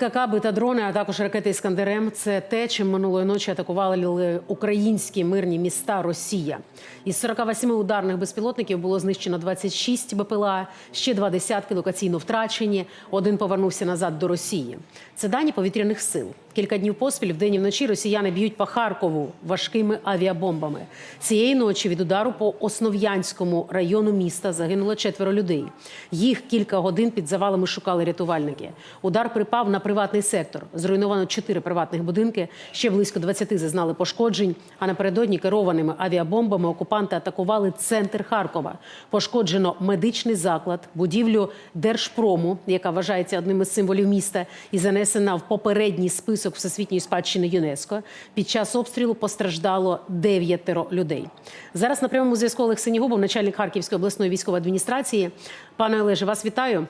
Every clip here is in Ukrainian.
Какаби та дрони, а також ракети Іскандерем це те, чим минулої ночі атакували українські мирні міста Росія. Із 48 ударних безпілотників було знищено 26 БПЛА, ще два десятки локаційно втрачені. Один повернувся назад до Росії. Це дані повітряних сил. Кілька днів поспіль вдень і вночі росіяни б'ють по Харкову важкими авіабомбами. Цієї ночі від удару по Основ'янському району міста загинуло четверо людей. Їх кілька годин під завалами шукали рятувальники. Удар припав на приватний сектор. Зруйновано чотири приватних будинки. Ще близько 20 зазнали пошкоджень. А напередодні керованими авіабомбами окупанти атакували центр Харкова. Пошкоджено медичний заклад, будівлю Держпрому, яка вважається одним із символів міста, і занесена в попередній список всесвітньої спадщини ЮНЕСКо. Під час обстрілу постраждало дев'ятеро людей. Зараз на прямому зв'язку Олег Синігубов, начальник Харківської обласної військової адміністрації. Пане Олеже, вас вітаю.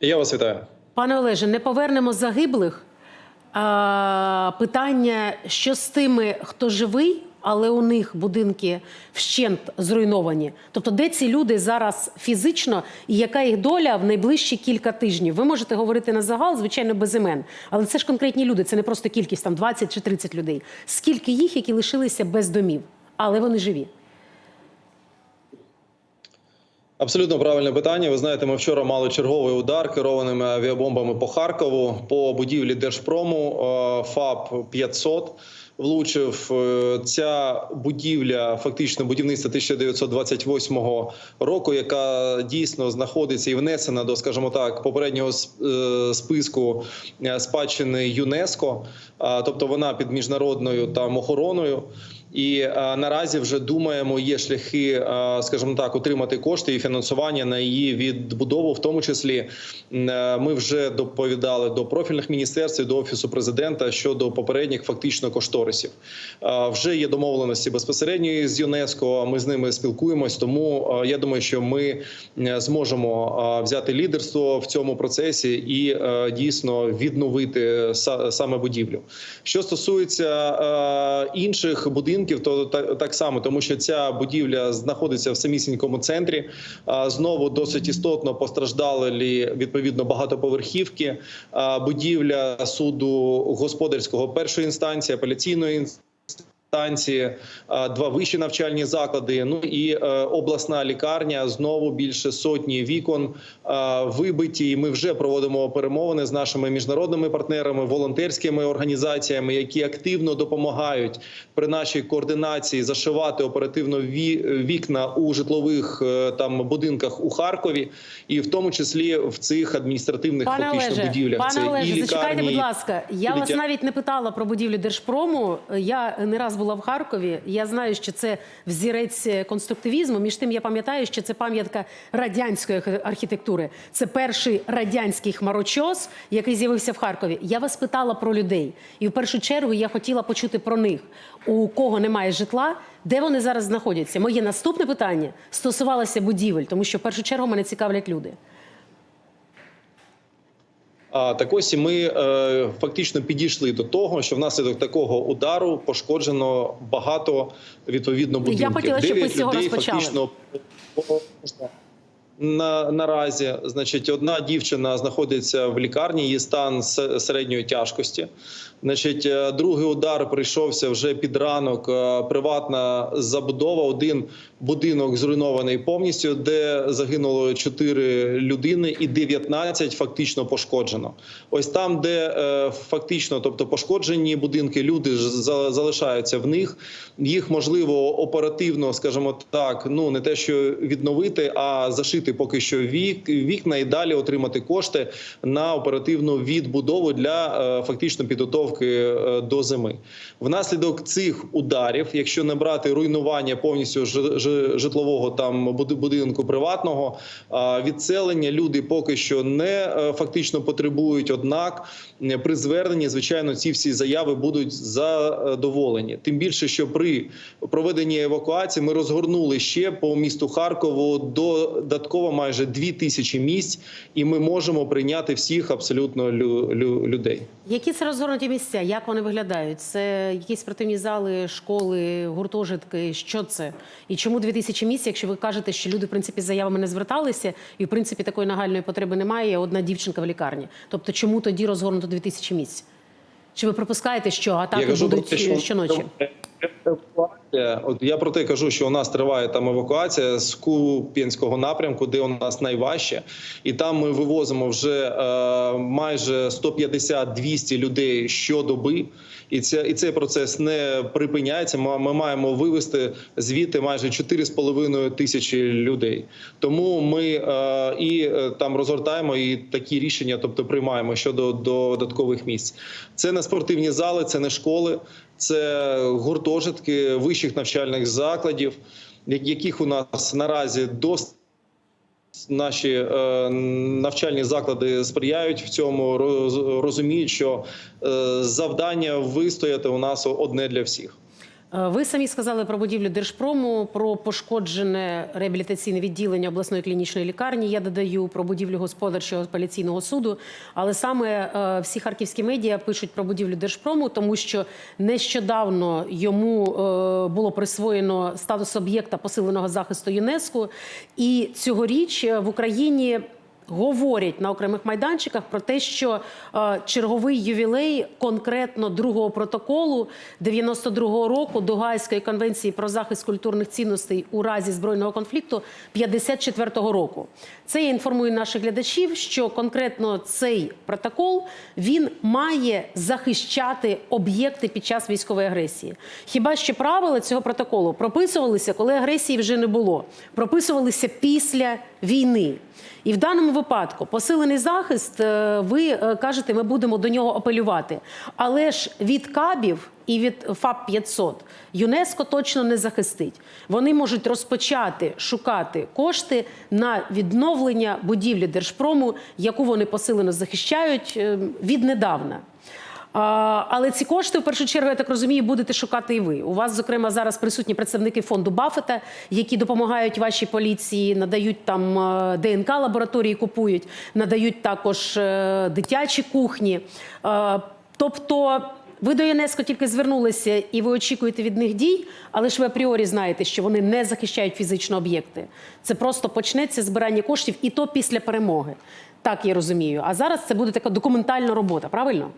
Я вас вітаю. Пане Олеже, не повернемо загиблих. Питання, що з тими, хто живий, але у них будинки вщент зруйновані. Тобто, де ці люди зараз фізично і яка їх доля в найближчі кілька тижнів? Ви можете говорити на загал, звичайно, без імен. Але це ж конкретні люди, це не просто кількість там 20 чи 30 людей. Скільки їх, які лишилися без домів, але вони живі? Абсолютно правильне питання. Ви знаєте, ми вчора мали черговий удар керованими авіабомбами по Харкову по будівлі Держпрому е, ФАП 500 Влучив Е, ця будівля, фактично будівництва 1928 року, яка дійсно знаходиться і внесена до, скажімо так, попереднього е, списку спадщини ЮНЕСКО, тобто вона під міжнародною там охороною. І е, наразі вже думаємо, є шляхи, е, скажімо так, отримати кошти і фінансування на її відбудову. В тому числі е, ми вже доповідали до профільних міністерств, до офісу президента щодо попередніх фактично кошторисів. Вже є домовленості безпосередньо з ЮНЕСКО. Ми з ними спілкуємось. Тому я думаю, що ми зможемо взяти лідерство в цьому процесі і дійсно відновити са- саме будівлю. Що стосується інших будинків, то так, само, тому що ця будівля знаходиться в самісінькому центрі. Знову досить істотно постраждали відповідно багатоповерхівки. Будівля суду господарського першої інстанції, апеляційної інстанції. Станції, два вищі навчальні заклади. Ну і е, обласна лікарня знову більше сотні вікон е, вибиті. І Ми вже проводимо перемовини з нашими міжнародними партнерами, волонтерськими організаціями, які активно допомагають при нашій координації зашивати оперативно ві- вікна у житлових е, там будинках у Харкові, і в тому числі в цих адміністративних Пане фактично Олеже, будівлях. пане Це і Олеже, зачекайте, будь ласка. Я і вас навіть не питала про будівлю Держпрому. Я не раз була в Харкові. Я знаю, що це взірець конструктивізму. Між тим, я пам'ятаю, що це пам'ятка радянської архітектури. Це перший радянський хмарочос, який з'явився в Харкові. Я вас питала про людей, і в першу чергу я хотіла почути про них. У кого немає житла, де вони зараз знаходяться? Моє наступне питання стосувалося будівель, тому що в першу чергу мене цікавлять люди. А так ось і ми е, фактично підійшли до того, що внаслідок такого удару пошкоджено багато відповідно будинків. хотіла, щоб ви з цього розпочали. фактично на, наразі, значить, одна дівчина знаходиться в лікарні, її стан середньої тяжкості. Значить, е, другий удар прийшовся вже під ранок. е, Приватна забудова, один будинок зруйнований повністю, де загинуло 4 людини, і 19 фактично пошкоджено. Ось там, де е, фактично, тобто пошкоджені будинки, люди залишаються в них. Їх можливо оперативно, скажімо так, ну не те, що відновити, а зашити поки що вік, вікна і далі отримати кошти на оперативну відбудову для е, фактично підготовки е, до зими. Внаслідок цих ударів, якщо не брати руйнування повністю ж- житлового там буди- будинку приватного, відселення люди поки що не е, фактично потребують. Однак при зверненні, звичайно, ці всі заяви будуть задоволені. Тим більше, що при проведенні евакуації ми розгорнули ще по місту Харкову додатково додатково майже 2 тисячі місць, і ми можемо прийняти всіх абсолютно лю- лю- людей. Які це розгорнуті місця? Як вони виглядають? Це якісь спортивні зали, школи, гуртожитки? Що це? І чому 2000 місць, якщо ви кажете, що люди в принципі з заявами не зверталися, і в принципі такої нагальної потреби немає, одна дівчинка в лікарні. Тобто, чому тоді розгорнуто 2000 місць? Чи ви припускаєте, що атаки будуть е, щоночі? От я про те кажу, що у нас триває там евакуація з Куп'янського напрямку, де у нас найважче, і там ми вивозимо вже е, майже 150-200 людей щодоби. І це і цей процес не припиняється. Ми, ми маємо вивести звідти майже 4,5 тисячі людей. Тому ми е, і е, там розгортаємо і такі рішення, тобто приймаємо щодо додаткових місць. Це не спортивні зали, це не школи, це гуртожитки вищих навчальних закладів, яких у нас наразі досить. Наші е, навчальні заклади сприяють в цьому, розуміють, що е, завдання вистояти у нас одне для всіх. Е, Ви самі сказали про будівлю Держпрому, про пошкоджене реабілітаційне відділення обласної клінічної лікарні. Я додаю про будівлю господарчого апеляційного суду. Але саме е, всі харківські медіа пишуть про будівлю Держпрому, тому що нещодавно йому е, було присвоєно статус об'єкта посиленого захисту ЮНЕСКО. І цьогоріч в Україні говорять на окремих майданчиках про те, що е, черговий ювілей конкретно другого протоколу 92-го року до Гаазької конвенції про захист культурних цінностей у разі збройного конфлікту 54-го року. Це я інформую наших глядачів, що конкретно цей протокол він має захищати об'єкти під час військової агресії. Хіба що правила цього протоколу прописувалися, коли агресії вже не було, прописувалися після війни. І в даному випадку посилений захист, е, ви е, кажете, ми будемо до нього апелювати. Але ж від кабів і від ФАП 500 ЮНЕСКО точно не захистить. Вони можуть розпочати шукати кошти на відновлення будівлі Держпрому, яку вони посилено захищають е, віднедавна. Але ці кошти, в першу чергу, я так розумію, будете шукати і ви. У вас, зокрема, зараз присутні представники фонду Баффета, які допомагають вашій поліції, надають там е, ДНК лабораторії, купують, надають також е, дитячі кухні. Е, Тобто. Ви до ЮНЕСКО тільки звернулися і ви очікуєте від них дій, але ж ви апріорі знаєте, що вони не захищають фізично об'єкти. Це просто почнеться збирання коштів, і то після перемоги. Так я розумію. А зараз це буде така документальна робота, правильно?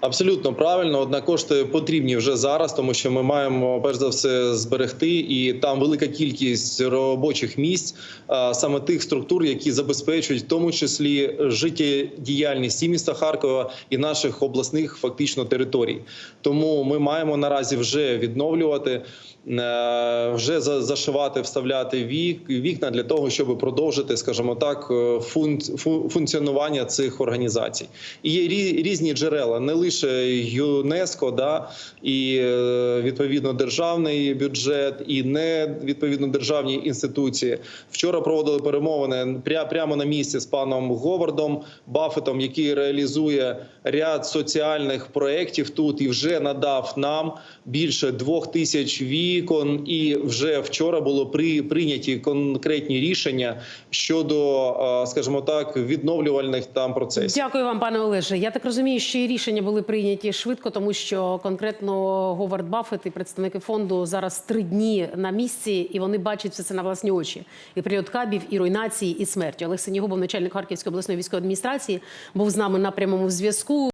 Абсолютно правильно. Однак кошти потрібні вже зараз, тому що ми маємо перш за все зберегти, і там велика кількість робочих місць, саме тих структур, які забезпечують в тому числі життєдіяльність і міста Харкова і наших обласних фактично територій. Тому ми маємо наразі вже відновлювати. е, Вже за- зашивати, вставляти вік, вікна для того, щоб продовжити, скажімо так, е, функціонування цих організацій. І є різні джерела, не лише ЮНЕСКО, да і е, відповідно державний бюджет, і не відповідно державні інституції. Вчора проводили перемовини пря- прямо на місці з паном Говардом Баффетом, який реалізує ряд соціальних проєктів тут і вже надав нам більше двох тисяч вікон. І вже вчора було при прийняті конкретні рішення щодо, е, скажімо так, відновлювальних там процесів. Дякую вам, пане Олеже. Я так розумію, що і рішення були прийняті швидко, тому що конкретно Говард Баффет і представники фонду зараз три дні на місці, і вони бачать все це на власні очі. І період кабів, і руйнації, і смерті. Олег Синігубов, начальник Харківської обласної військової адміністрації, був з нами на прямому зв'язку.